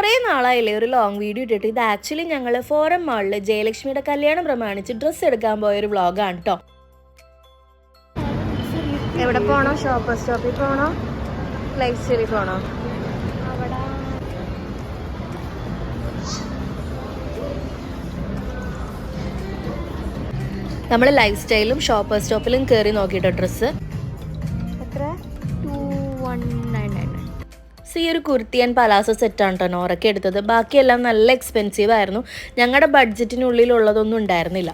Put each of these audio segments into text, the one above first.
കുറേ നാളായില്ലേ ഒരു long video ഇട്ടിട്ട്. ഇത് ആക്ച്വലി ഞങ്ങൾ ഫോറം മാളിൽ ജയലക്ഷ്മിയുടെ കല്യാണം പ്രമാണിച്ച് ഡ്രസ്സ് എടുക്കാൻ പോയ ഒരു വ്ളോഗാണ് കേട്ടോ എവിടെ പോണോ? ഷോപ്പ് സ്റ്റോപ്പിൽ പോണോ? ലൈഫ് സ്റ്റൈലിൽ പോണോ? നമ്മൾ ലൈഫ് സ്റ്റൈലും ഷോപ്പ് സ്റ്റോപ്പിലും കയറി നോക്കിയിട്ടോ ഡ്രസ്സ് സോ ഈ ഒരു കുർത്തി ആൻഡ് പലാസോ സെറ്റാണ് കേട്ടോ നോറൊക്കെ എടുത്തത് ബാക്കിയെല്ലാം നല്ല എക്സ്പെൻസീവ് ആയിരുന്നു ഞങ്ങളുടെ ബഡ്ജറ്റിനുള്ളിലുള്ളതൊന്നും ഉണ്ടായിരുന്നില്ല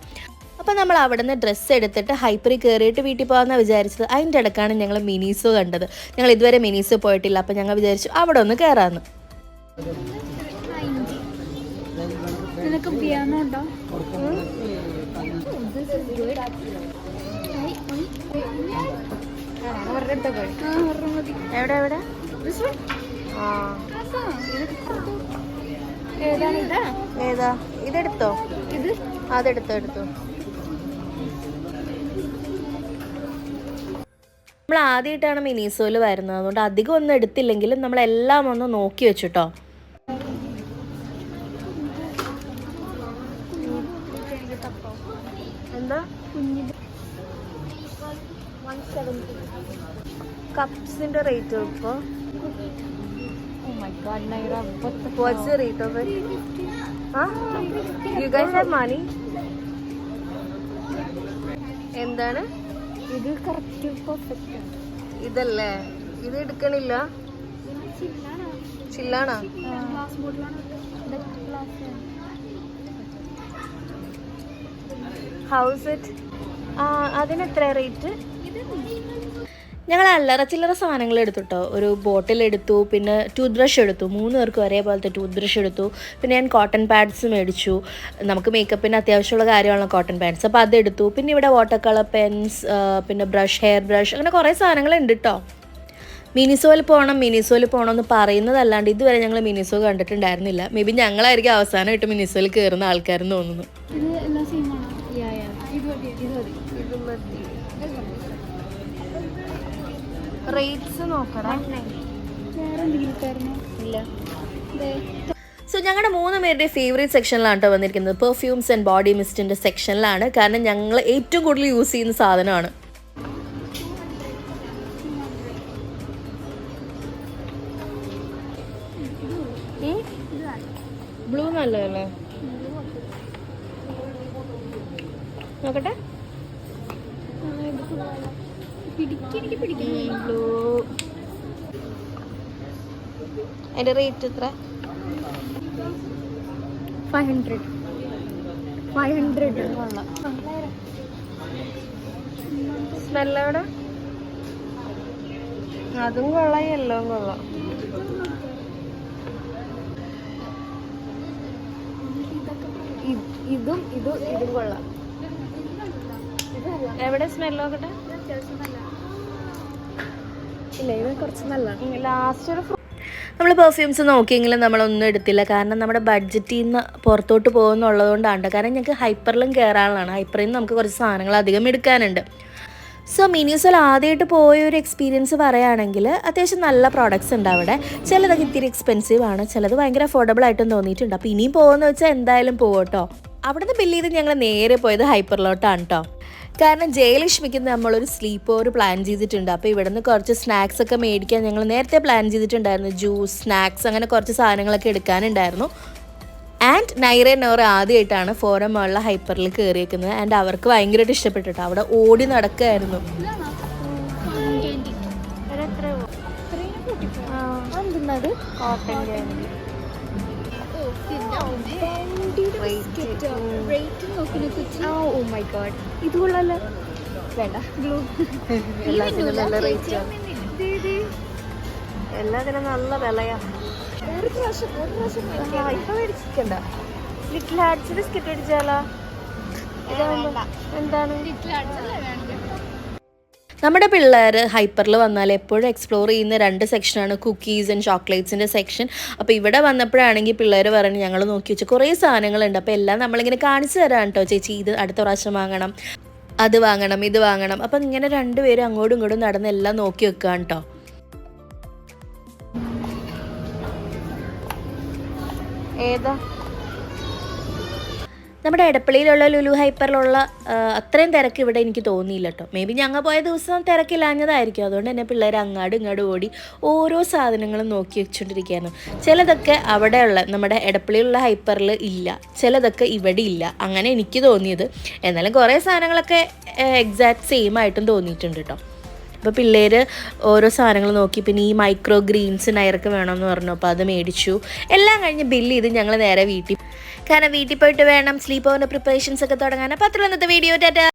അപ്പോൾ നമ്മൾ അവിടെ നിന്ന് ഡ്രസ്സ് എടുത്തിട്ട് ഹൈപ്പറിൽ കയറിയിട്ട് വീട്ടിൽ പോകാമെന്നാണ് വിചാരിച്ചത് അതിന്റെ ഇടക്കാണ് ഞങ്ങൾ മിനീസോ കണ്ടത് ഞങ്ങൾ ഇതുവരെ മിനീസോ പോയിട്ടില്ല അപ്പോൾ ഞങ്ങൾ വിചാരിച്ചു അവിടെ ഒന്ന് കയറാമെന്ന് നിനക്ക് പിയാനോ ഉണ്ടോ എവിടെ എവിടെ ഏതാ? ഇതെടുത്തോ? ഇത്? അതെടുത്തോ എടുത്തോ. നമ്മൾ ആദ്യമായിട്ടാണ് മിനിസോയിൽ വരുന്നത്. അതുകൊണ്ട് അധികം ഒന്നും എടുത്തില്ലെങ്കിലും നമ്മളെല്ലാം ഒന്ന് നോക്കി വെച്ചിട്ടോ. എന്താ? കപ്സിന്റെ റേറ്റ് ഇപ്പോ? My god, Naira, what the what's the rate of it are you guys have money എന്താണ്? ഇത് കറക്റ്റ് പെർഫെക്റ്റ് ഇതല്ലേ? ഇത് എടുക്കണില്ല? ചില്ലാണോ? ഹൗസ് ഇറ്റ് അതിന് എത്ര റേറ്റ് ഞങ്ങൾ അല്ലറ ചില്ലറ സാധനങ്ങൾ എടുത്തുട്ടോ. ഒരു ബോട്ടിൽ എടുത്തു പിന്നെ ടൂത്ത് ബ്രഷ് എടുത്തു. മൂന്ന് പേർക്കും ഒരേപോലത്തെ ടൂത്ത് ബ്രഷ് എടുത്തു. പിന്നെ ഞാൻ കോട്ടൺ പാഡ്സ് മേടിച്ചു. നമുക്ക് മേക്കപ്പിന് അത്യാവശ്യമുള്ള കാര്യമാണല്ലോ കോട്ടൺ പാഡ്സ് അപ്പോൾ അതെടുത്തു. പിന്നെ ഇവിടെ വാട്ടർ കളർ പെൻസ് പിന്നെ ബ്രഷ് ഹെയർ ബ്രഷ് അങ്ങനെ കുറേ സാധനങ്ങളുണ്ട് കേട്ടോ മിനിസോയിൽ പോകണം മിനിസോയിൽ പോകണം എന്ന് പറയുന്നതല്ലാണ്ട് ഇതുവരെ ഞങ്ങൾ മിനിസോ കണ്ടിട്ടുണ്ടായിരുന്നില്ല. മേ ബി ഞങ്ങളായിരിക്കും അവസാനമായിട്ട് മിനിസോയിൽ കയറുന്ന ആൾക്കാരെന്ന് തോന്നുന്നു. റേറ്റ്സ് നോക്കണം വേറെ എന്തെങ്കിലും തരണോ ഇല്ല ദേ സോ ഞങ്ങളുടെ മൂന്ന് പേരുടെ ഫേവറേറ്റ് സെക്ഷനിലാണ് കേട്ടോ വന്നിരിക്കുന്നത്. പെർഫ്യൂംസ് ആൻഡ് ബോഡി മിസ്റ്റിന്റെ സെക്ഷനിലാണ് കാരണം ഞങ്ങൾ ഏറ്റവും കൂടുതൽ യൂസ് ചെയ്യുന്ന സാധനമാണ്. ബ്ലൂ നല്ലതല്ലേ? നോക്കട്ടെ. എനിക്ക് പിടിക്കുന്നു ബ്ലൂ അതിന്റെ റേറ്റ് എത്ര? Five hundred. Five hundred. കൊള്ളാം സ്മെല്ലോടെ അതും കൊള്ളാം എല്ലാം കൊള്ളാം. ഇതും ഇതും ഇതും കൊള്ളാം. എവിടെ സ്മെല്ലോ നോക്കട്ടെ? കുറച്ച് ലാസ്റ്റ് ഒരു നമ്മൾ പെർഫ്യൂംസ് നോക്കിയെങ്കിലും നമ്മളൊന്നും എടുത്തില്ല. കാരണം നമ്മുടെ ബഡ്ജറ്റിൽ നിന്ന് പുറത്തോട്ട് പോകുന്നുള്ളതുകൊണ്ടാണ്. കാരണം ഞങ്ങൾക്ക് ഹൈപ്പറിലും കയറാനുള്ളതാണ് ഹൈപ്പറിൽ നിന്ന് നമുക്ക് കുറച്ച് സാധനങ്ങൾ അധികം എടുക്കാനുണ്ട്. സോ മിനിസോൾ ആദ്യമായിട്ട് പോയ ഒരു എക്സ്പീരിയൻസ് പറയുകയാണെങ്കിൽ അത്യാവശ്യം നല്ല പ്രോഡക്റ്റ്സ് ഉണ്ട് അവിടെ. ചിലതൊക്കെ ഇത്തിരി എക്സ്പെൻസീവ് ആണ്. ചിലത് ഭയങ്കര അഫോർഡബിൾ ആയിട്ടും തോന്നിയിട്ടുണ്ട്. അപ്പോൾ ഇനിയും പോകുമെന്ന് വെച്ചാൽ എന്തായാലും പോകട്ടോ അവിടുന്ന് ബില്ല് ചെയ്ത് ഞങ്ങൾ നേരെ പോയത് ഹൈപ്പറിലോട്ടാണ് കേട്ടോ കാരണം ജയലക്ഷ്മിക്ക് നമ്മളൊരു സ്ലീപ്പ് ഓവർ പ്ലാൻ ചെയ്തിട്ടുണ്ട്. അപ്പോൾ ഇവിടുന്ന് കുറച്ച് സ്നാക്സ് ഒക്കെ മേടിക്കാൻ ഞങ്ങൾ നേരത്തെ പ്ലാൻ ചെയ്തിട്ടുണ്ടായിരുന്നു. ജ്യൂസ് സ്നാക്സ് അങ്ങനെ കുറച്ച് സാധനങ്ങളൊക്കെ എടുക്കാനുണ്ടായിരുന്നു. ആൻഡ് നൈറ നോറ ആദ്യമായിട്ടാണ് ഫോറം മുകളിലെ ഹൈപ്പറിൽ കയറിയേക്കുന്നത് ആൻഡ് അവർക്ക് ഭയങ്കരമായിട്ട് ഇഷ്ടപ്പെട്ടിട്ടോ. അവിടെ ഓടി നടക്കുകയായിരുന്നു എന്തെന്നത്? കോട്ടൺ ഇത് കൊള്ളാലോ വേണ്ട ഗ്ലൂ എല്ലാത്തിനും നല്ല റേറ്റ് എല്ലാത്തിനും നല്ല വിലയാ ഒരു പ്രാവശ്യം ഒരു പ്രാവശ്യം ഇപ്പൊ മേടിച്ചിരിക്കണ്ട ലിറ്റിൽ ഹാർട്സ് ബിസ്ക്കറ്റ് എന്താണ് ലിറ്റിൽ എന്താണ് നമ്മുടെ പിള്ളേർ ഹൈപ്പറിൽ വന്നാൽ എപ്പോഴും എക്സ്പ്ലോർ ചെയ്യുന്ന രണ്ട് സെക്ഷനാണ് കുക്കീസ് ആൻഡ് ചോക്ലേറ്റ്സിന്റെ സെക്ഷൻ അപ്പോൾ ഇവിടെ വന്നപ്പോഴാണെങ്കിൽ പിള്ളേർ പറഞ്ഞ് ഞങ്ങൾ നോക്കി വെച്ച് കുറേ സാധനങ്ങളുണ്ട്. അപ്പോൾ എല്ലാം നമ്മളിങ്ങനെ കാണിച്ചു തരാം കേട്ടോ ചേച്ചി ഇത് അടുത്ത പ്രാവശ്യം വാങ്ങണം. അത് വാങ്ങണം ഇത് വാങ്ങണം. അപ്പം ഇങ്ങനെ രണ്ടുപേരും അങ്ങോട്ടും ഇങ്ങോട്ടും നടന്ന് എല്ലാം നോക്കി വെക്കുക കേട്ടോ ഏതാ? നമ്മുടെ എടപ്പള്ളിയിലുള്ള ലുലു ഹൈപ്പറിലുള്ള അത്രയും തിരക്ക് ഇവിടെ എനിക്ക് തോന്നിയില്ല കേട്ടോ മേ ബി ഞങ്ങൾ പോയ ദിവസം തിരക്കില്ലാഞ്ഞതായിരിക്കും. അതുകൊണ്ട് തന്നെ പിള്ളേർ അങ്ങാടും ഇങ്ങോട്ടും ഓടി ഓരോ സാധനങ്ങളും നോക്കി വെച്ചുകൊണ്ടിരിക്കുകയായിരുന്നു ചിലതൊക്കെ അവിടെയുള്ള നമ്മുടെ എടപ്പള്ളിയിലുള്ള ഹൈപ്പറിൽ ഇല്ല. ചിലതൊക്കെ ഇവിടെ ഇല്ല. അങ്ങനെ എനിക്ക് തോന്നിയത്. എന്നാലും കുറേ സാധനങ്ങളൊക്കെ എക്സാക്ട് സെയിം ആയിട്ടും തോന്നിയിട്ടുണ്ട് കേട്ടോ അപ്പോൾ പിള്ളേർ ഓരോ സാധനങ്ങൾ നോക്കി പിന്നെ ഈ മൈക്രോ ഗ്രീൻസ് നയർക്ക് വേണമെന്ന് പറഞ്ഞു. അപ്പോൾ അത് മേടിച്ചു. എല്ലാം കഴിഞ്ഞ് ബില്ല് ചെയ്ത് ഞങ്ങൾ നേരെ വീട്ടിൽ കാരണം വീട്ടിൽ പോയിട്ട് വേണം സ്ലീപ്പ് ഓവറിന്റെ പ്രിപ്പറേഷൻസ് ഒക്കെ തുടങ്ങാൻ. അപ്പോൾ അത്ര ഇന്നത്തെ വീഡിയോ ടാറ്റ.